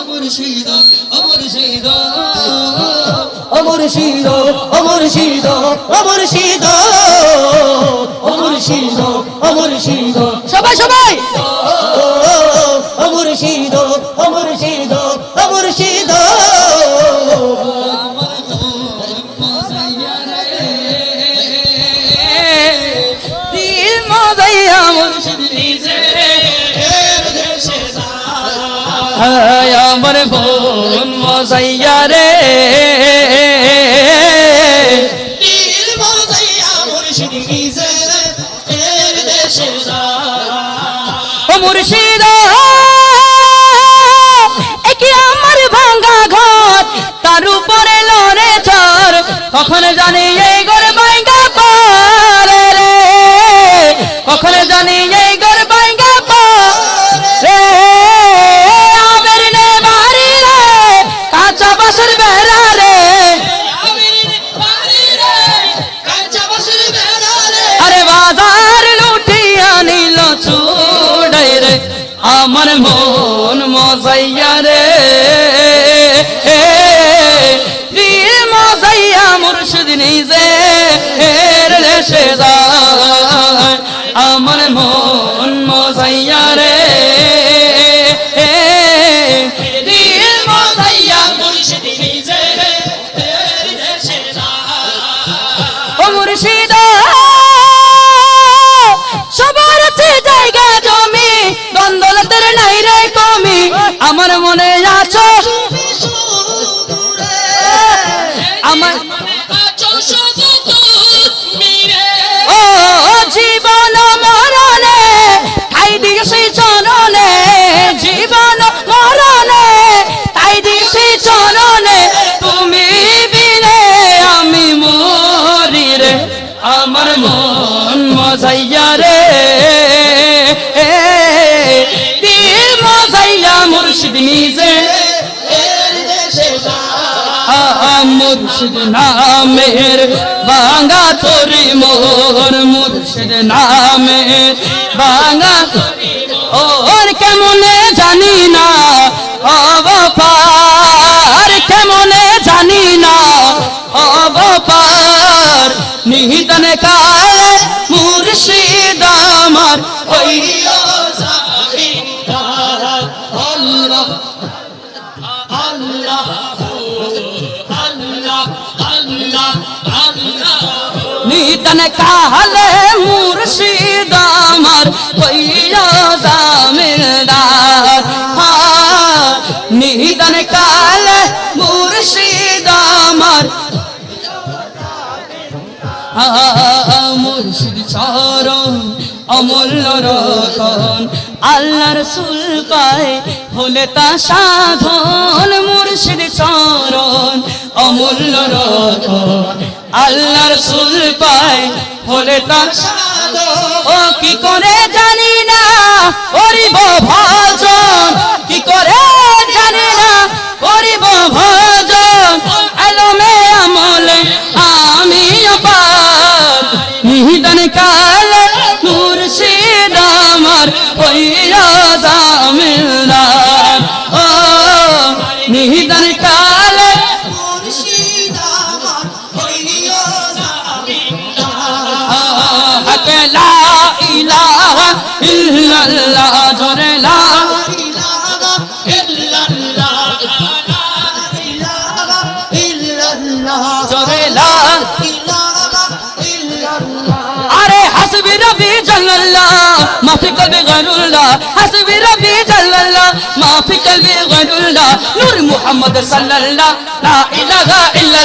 অমর শহীদ অমর শহীদ অমর শীদ অমর শীদ অমর শীদ অমর শীদ অমর শীদ সবাই সবাই! অমর শীদ অমর শীদ অমর শীদ দিল মজাইয়া মুর্শিদ নিজে আমার বোন মজাইয়া রে। মুর্শিদ আমার ভাঙ্গা ঘর তার উপরে লড়ে চর কখন জানি আমার মন মজাইয়া রে। মজাইয়া মুর্শিদ নিজে রে দেশে আমার মনে মুর্শিদ নামের বাঙা তোরি মোর, মুর্শিদ নামের বাঙা ওর কেমনে জানি না অবপার কেমনে জানি না অবপার নিহিতনে কালে নিতন কালে মুর্শিদ আমার কইয়া জামিলদার। কালে মুর্শিদ আমার। মুর্শিদ চরণ, অমূল্য রতন আল্লাহ রসুল পায় হলে তা সাধন, মুর্শিদ চরণ, অমূল্য রতন আল্লাহ রসুল পায় হলে তা সাধন ও কি করে জানি না করিব ভজন ইলাহা ইল্লাল্লাহ জোরে লা জোরে লা আরে হাসবি রবি জাল্লাল্লাহ মাফি কলবি গয়রুল্লাহ হাসবি রবি জাল্লাল্লাহ মাফি কলবি গয়রুল্লাহ নূর মুহাম্মদ সাল্লাল্লাহ লা ইলাহা ইল্লাল্লাহ